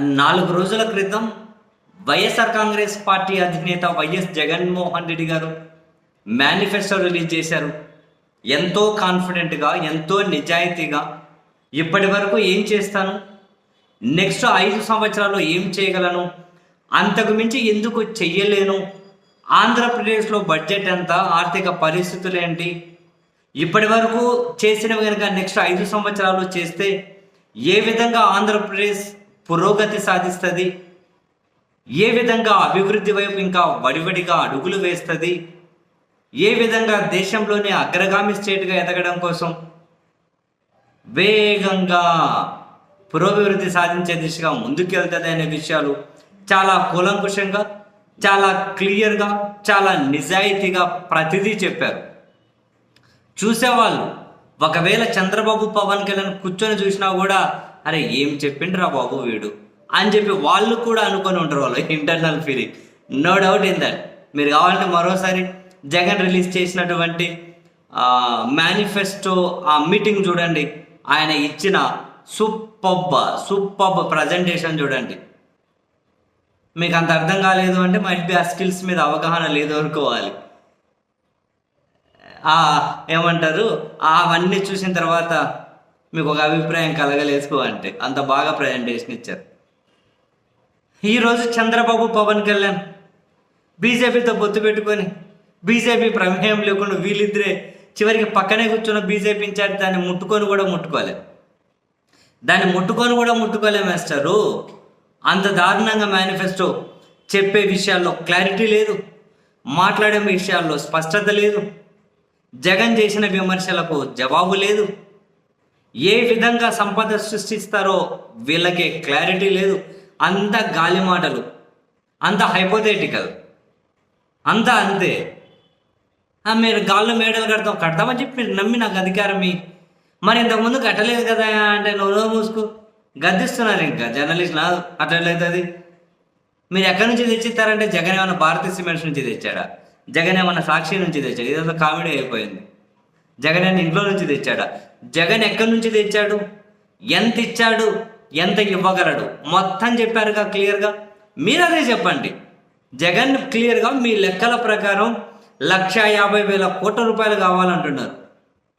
నాలుగు రోజుల క్రితం వైఎస్ఆర్ కాంగ్రెస్ పార్టీ అధినేత వైఎస్ జగన్మోహన్ రెడ్డి గారు మేనిఫెస్టో రిలీజ్ చేశారు. ఎంతో కాన్ఫిడెంట్గా ఎంతో నిజాయితీగా ఇప్పటి వరకు ఏం చేస్తాను? నెక్స్ట్ ఐదు సంవత్సరాలు ఏం చేయగలను? అంతకు మించి ఎందుకు చెయ్యలేను? ఆంధ్రప్రదేశ్లో బడ్జెట్ ఎంత? ఆర్థిక పరిస్థితులు ఏంటి? ఇప్పటి వరకు చేసినవి కనుక నెక్స్ట్ ఐదు సంవత్సరాలు చేస్తే ఏ విధంగా ఆంధ్రప్రదేశ్ పురోగతి సాధిస్తుంది. ఏ విధంగా అభివృద్ధి వైపు ఇంకా వడివడిగా అడుగులు వేస్తుంది. ఏ విధంగా దేశంలోనే అగ్రగామి స్టేట్గా ఎదగడం కోసం వేగంగా పురోభివృద్ధి సాధించే దిశగా ముందుకెళ్తుంది అనే విషయాలు చాలా కూలంకుషంగా చాలా క్లియర్గా చాలా నిజాయితీగా ప్రతిదీ చెప్పారు. చూసేవాళ్ళు. ఒకవేళ చంద్రబాబు పవన్ కళ్యాణ్ కూర్చొని చూసినా కూడా అరే ఏం చెప్పిండ్రా బాబు వీడు? అని చెప్పి వాళ్ళు కూడా అనుకొని ఉంటారు వాళ్ళు. Internal feeling no doubt in that మీరు కావాలంటే మరోసారి జగన్ రిలీజ్ చేసినటువంటి మేనిఫెస్టో ఆ మీటింగ్ చూడండి. ఆయన ఇచ్చిన సూపబ్బ సూపబ్బ ప్రజెంటేషన్ చూడండి. మీకు అంత అర్థం కాలేదు అంటే మైట్ బి ఆ స్కిల్స్ మీద అవగాహన లేదు అనుకోవాలి. ఏమంటారు? అవన్నీ చూసిన తర్వాత మీకు ఒక అభిప్రాయం కలగలేదు అంటే అంత బాగా ప్రజెంటేషన్ ఇచ్చారు. ఈరోజు చంద్రబాబు పవన్ కళ్యాణ్ బీజేపీతో పొత్తు పెట్టుకొని బీజేపీ ప్రమేయం లేకుండా వీళ్ళిద్దరే చివరికి పక్కనే కూర్చున్న బీజేపీ ఇన్ఛార్జ్ దాన్ని ముట్టుకొని కూడా ముట్టుకోలే దాన్ని ముట్టుకొని కూడా ముట్టుకోలే మాస్టరు. అంత దారుణంగా మేనిఫెస్టో చెప్పే విషయాల్లో క్లారిటీ లేదు. మాట్లాడే విషయాల్లో స్పష్టత లేదు. జగన్ చేసిన విమర్శలకు జవాబు లేదు. ఏ విధంగా సంపద సృష్టిస్తారో వీళ్ళకి క్లారిటీ లేదు. అంత గాలి మాటలు అంత హైపోథెటికల్ అంతా అంతే. మీరు గాల్లో మేడలు కడతాం కడతామని చెప్పి మీరు నమ్మి నాకు అధికారం మీ మరి ఇంతకుముందు కట్టలేదు కదా అంటే నువ్వు నోరు మూసుకో. గద్దిస్తున్నారు ఇంకా జర్నలిస్ట్ నా అట్లయితుంది మీరు ఎక్కడి నుంచి తెచ్చిస్తారంటే జగన్ ఏమన్నా భారతీయ సిమెంట్స్ నుంచి తెచ్చాడా? జగన్ ఏమన్నా సాక్షి నుంచి తెచ్చాడు? ఇదంతా కామెడీ అయిపోయింది. జగన్ అని ఇంట్లో నుంచి తెచ్చాడా? జగన్ ఎక్కడి నుంచి తెచ్చాడు? ఎంత ఇచ్చాడు? ఎంత ఇవ్వగలడు? మొత్తం చెప్పారుగా క్లియర్గా? మీరు అదే చెప్పండి. జగన్ క్లియర్గా మీ లెక్కల ప్రకారం లక్ష యాభై వేల కోట్ల రూపాయలు కావాలంటున్నారు.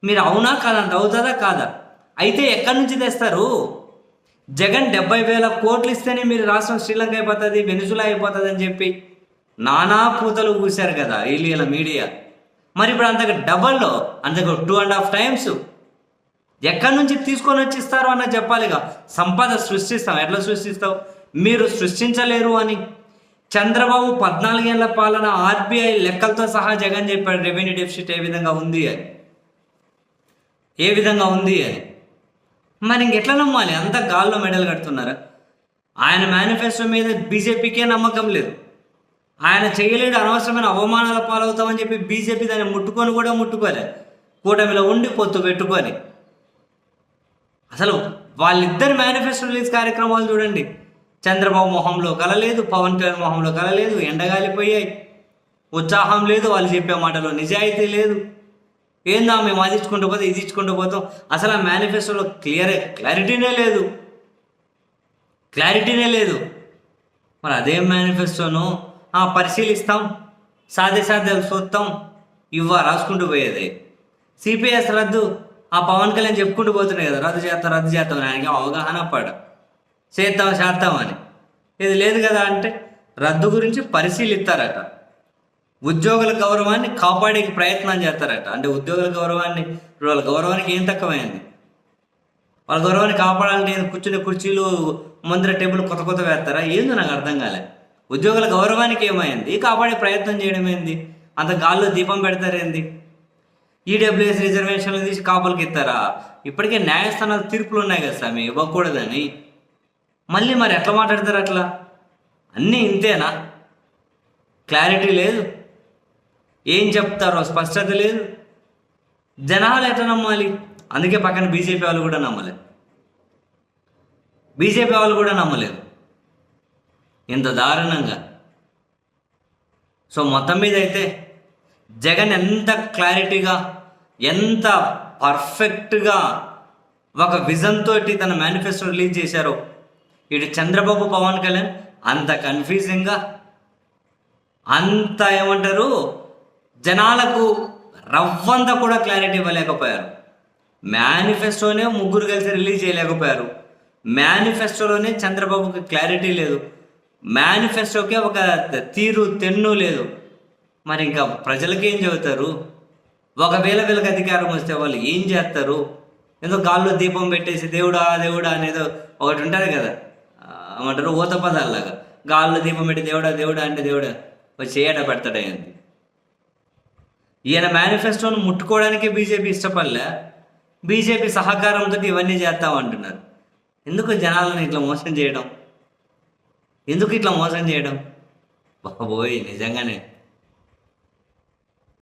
మీరు అవునా కాదంట అవుతుందా కాదా? అయితే ఎక్కడి నుంచి తెస్తారు? జగన్ డెబ్బై వేల కోట్లు ఇస్తేనే మీరు రాష్ట్రం శ్రీలంక అయిపోతుంది వెనుజులా అయిపోతుంది అని చెప్పి నానా పూతలు కూశారు కదా వీళ్ళ మీడియా. మరి ఇప్పుడు అంతకు డబల్లో అంతకు టూ అండ్ హాఫ్ టైమ్స్ ఎక్కడి నుంచి తీసుకొని వచ్చి ఇస్తారు అన్న చెప్పాలిగా. సంపద సృష్టిస్తాం. ఎట్లా సృష్టిస్తావు? మీరు సృష్టించలేరు అని. చంద్రబాబు పద్నాలుగేళ్ళ పాలన ఆర్బీఐ లెక్కలతో సహా జగన్ చెప్పాడు రెవెన్యూ డెఫిసిట్ ఏ విధంగా ఉంది అని. ఏ విధంగా ఉంది అని. మరి ఇంకెట్లా నమ్మాలి? అంత గాల్లో మెడల్ కడుతున్నారా? ఆయన మేనిఫెస్టో మీద బీజేపీకే నమ్మకం లేదు. ఆయన చేయలేడు అనవసరమైన అవమానాల పాలవుతామని చెప్పి బీజేపీ దాన్ని ముట్టుకొని కూడా ముట్టుకోలే. కూటమిలో ఉండి పొత్తు పెట్టుకొని. అసలు వాళ్ళిద్దరి మేనిఫెస్టో రిలీజ్ కార్యక్రమాలు చూడండి. చంద్రబాబు మొహంలో కలలేదు పవన్ కళ్యాణ్ మొహంలో కలలేదు ఎండగాలిపోయాయి ఉత్సాహం లేదు వాళ్ళు చెప్పే మాటలో నిజాయితీ లేదు. ఏందా మేము అది ఇచ్చుకుంటూ పోతే ఇది ఇచ్చుకుంటూ పోతాం? అసలు ఆ మేనిఫెస్టోలో క్లియర్ క్లారిటీనే లేదు. క్లారిటీనే లేదు. మరి అదే మేనిఫెస్టోను పరిశీలిస్తాం సాధ్యసాధ్యాలు చూస్తాం ఇవ్వ రాసుకుంటూ పోయేది. సిపిఎస్ రద్దు ఆ పవన్ కళ్యాణ్ చెప్పుకుంటూ పోతున్నాయి కదా రద్దు చేస్తాం రద్దు చేస్తాం అని ఆయనకి అవగాహన పడ. చేద్దాం చేద్దాం అని. ఇది లేదు కదా అంటే రద్దు గురించి పరిశీలిస్తారట. ఉద్యోగుల గౌరవాన్ని కాపాడే ప్రయత్నం చేస్తారట. అంటే ఉద్యోగుల గౌరవాన్ని వాళ్ళ గౌరవానికి ఏం తక్కువైంది? వాళ్ళ గౌరవాన్ని కాపాడాలంటే కూర్చునే కుర్చీలు ముందర టేబుల్ కొత్త కొత్త వేస్తారా? ఏందో నాకు అర్థం కాలే. ఉద్యోగుల గౌరవానికి ఏమైంది? కాపాడే ప్రయత్నం చేయడం ఏంది? అంత గాల్లో దీపం పెడతారేంది ఈడబ్ల్యూఎస్ రిజర్వేషన్లు తీసి కాపులకి ఇస్తారా ఇప్పటికే న్యాయస్థానాలు తీర్పులు ఉన్నాయి కదా స్వామి ఇవ్వకూడదని. మళ్ళీ మరి ఎట్లా మాట్లాడతారు అట్లా? అన్నీ ఇంతేనా? క్లారిటీ లేదు. ఏం చెప్తారో స్పష్టత లేదు. జనాలు ఎట్లా నమ్మాలి? అందుకే పక్కన బీజేపీ వాళ్ళు కూడా నమ్మలేదు. బీజేపీ వాళ్ళు కూడా నమ్మలేదు. ఇంత దారుణంగా. సో మొత్తం మీద అయితే జగన్ ఎంత క్లారిటీగా ఎంత పర్ఫెక్ట్గా ఒక విజన్ తోటి తన మేనిఫెస్టో రిలీజ్ చేశారో ఇటు చంద్రబాబు పవన్ కళ్యాణ్ అంత కన్ఫ్యూజింగ్గా అంత ఏమంటారు జనాలకు రవ్వంత కూడా క్లారిటీ ఇవ్వలేకపోయారు. మేనిఫెస్టోనే ముగ్గురు కలిసి రిలీజ్ చేయలేకపోయారు. మేనిఫెస్టోలోనే చంద్రబాబుకి క్లారిటీ లేదు. మేనిఫెస్టోకే ఒక తీరు తెన్ను లేదు. మరి ఇంకా ప్రజలకి ఏం చెబుతారు? ఒకవేళ వీళ్ళకి అధికారం వస్తే వాళ్ళు ఏం చేస్తారు? ఏదో గాల్లో దీపం పెట్టేసి దేవుడా దేవుడా అనేదో ఒకటి ఉంటుంది కదా? ఏమంటారు? ఊత పదాలలాగా. గాల్లో దీపం పెట్టి దేవుడా దేవుడా అంటే దేవుడా. వచ్చి చేయట పెడతాడైంది ఈయన మేనిఫెస్టోను ముట్టుకోవడానికి బీజేపీ ఇష్టపడలే. బీజేపీ సహకారంతో ఇవన్నీ చేస్తామంటున్నారు. ఎందుకు జనాలను ఇట్లా మోసం చేయడం? ఎందుకు ఇట్లా మోసం చేయడం? బాబోయ్ నిజంగానే.